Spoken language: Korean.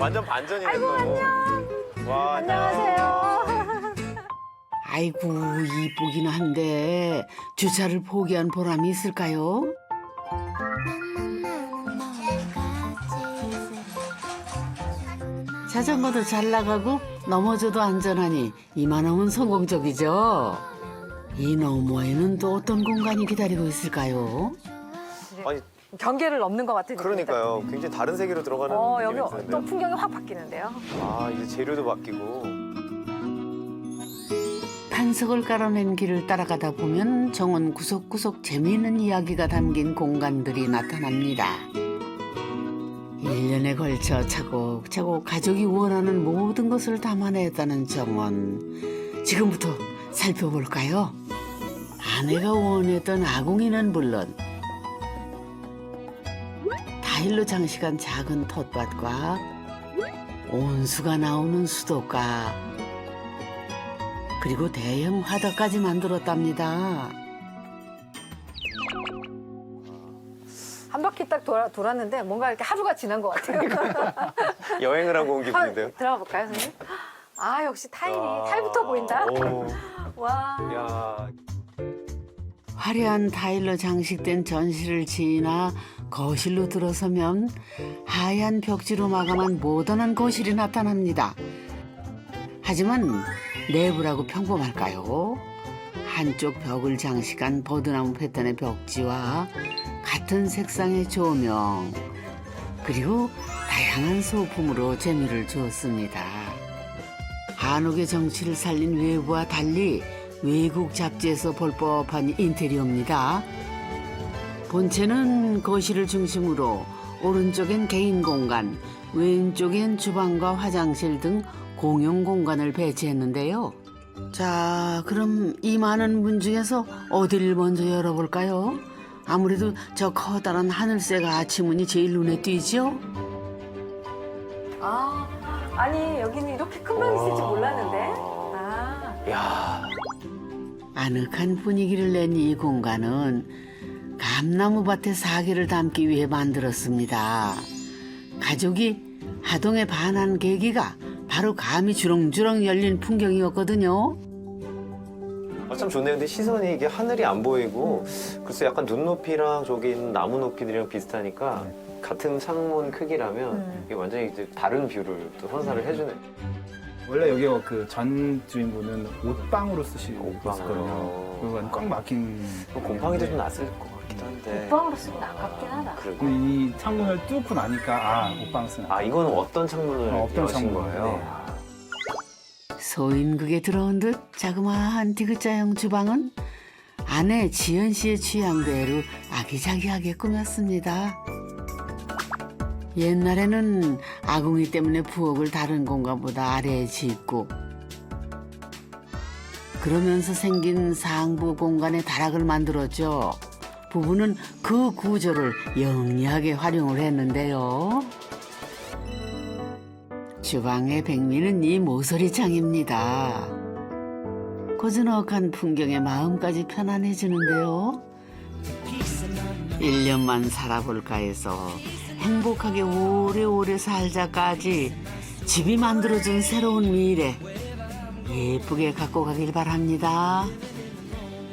완전 반전이네 또. 와, 안녕하세요. 아이고 이쁘긴 한데 주차를 포기한 보람이 있을까요? 자전거도 잘 나가고 넘어져도 안전하니 이만하면 성공적이죠. 이 너머에는 또 어떤 공간이 기다리고 있을까요? 아니 경계를 넘는 것 같은 그러니까요. 굉장히 다른 세계로 들어가는 어, 여기 느낌이 또. 풍경이 확 바뀌는데요. 아 이제 재료도 바뀌고. 판석을 깔아낸 길을 따라가다 보면 정원 구석구석 재미있는 이야기가 담긴 공간들이 나타납니다. 일년에 걸쳐 차곡차곡 가족이 원하는 모든 것을 담아냈다는 정원. 지금부터 살펴볼까요? 아내가 원했던 아궁이는 물론 타일로 장식한 작은 텃밭과 온수가 나오는 수도가 그리고 대형 화덕까지 만들었답니다. 한 바퀴 딱 돌아, 돌았는데 뭔가 이렇게 하루가 지난 것 같아요. 여행을 하고 온 한번 기분인데요. 들어가 볼까요, 선생님? 아, 역시 타일이, 와. 타일부터 보인다. 오, 와. 야, 화려한 타일로 장식된 전실을 지나 거실로 들어서면 하얀 벽지로 마감한 모던한 거실이 나타납니다. 하지만 내부라고 평범할까요? 한쪽 벽을 장식한 버드나무 패턴의 벽지와 같은 색상의 조명 그리고 다양한 소품으로 재미를 주었습니다. 한옥의 정치를 살린 외부와 달리 외국 잡지에서 볼 법한 인테리어입니다. 본체는 거실을 중심으로 오른쪽엔 개인 공간, 왼쪽엔 주방과 화장실 등 공용 공간을 배치했는데요. 자, 그럼 이 많은 문 중에서 어디를 먼저 열어볼까요? 아무래도 저 커다란 하늘색 아치문이 제일 눈에 띄죠? 아, 아니, 여기는 이렇게 큰 방이 아늑한 분위기를 낸 이 공간은 감나무 밭의 사계를 담기 위해 만들었습니다. 가족이 하동에 반한 계기가 바로 감이 주렁주렁 열린 풍경이었거든요. 아, 참 좋네요. 근데 시선이 이게 하늘이 안 보이고 글쎄 약간 눈높이랑 저기 있는 나무 높이들이랑 비슷하니까 같은 창문 크기라면 음. 이게 완전히 이제 다른 뷰를 또 선사를 해주네. 원래 여기 그 전 주인분은 옷방으로 쓰시고 옷방으로. 있었거든요. 그건 꽉 막힌. 뭐 곰팡이도 좀 났을 것 같기도 한데. 옷방으로 쓰면 아깝긴 하다. 근데 이 창문을 뚫고 나니까 아 옷방 쓰나. 아 이거는 어떤 창문을 어, 어떤 여신 창문, 거예요? 네. 소인극에 들어온 듯 자그마한 디귿자형 주방은 아내 지연 씨의 취향대로 아기자기하게 꾸몄습니다. 옛날에는 아궁이 때문에 부엌을 다른 공간 보다 아래에 짓고 그러면서 생긴 상부 공간에 다락을 만들었죠. 부부는 그 구조를 영리하게 활용을 했는데요. 주방의 백미는 이 모서리창입니다. 고즈넉한 풍경에 마음까지 편안해지는데요. 1년만 살아볼까 해서 행복하게 오래오래 살자까지 집이 만들어준 새로운 미래 예쁘게 갖고 가길 바랍니다.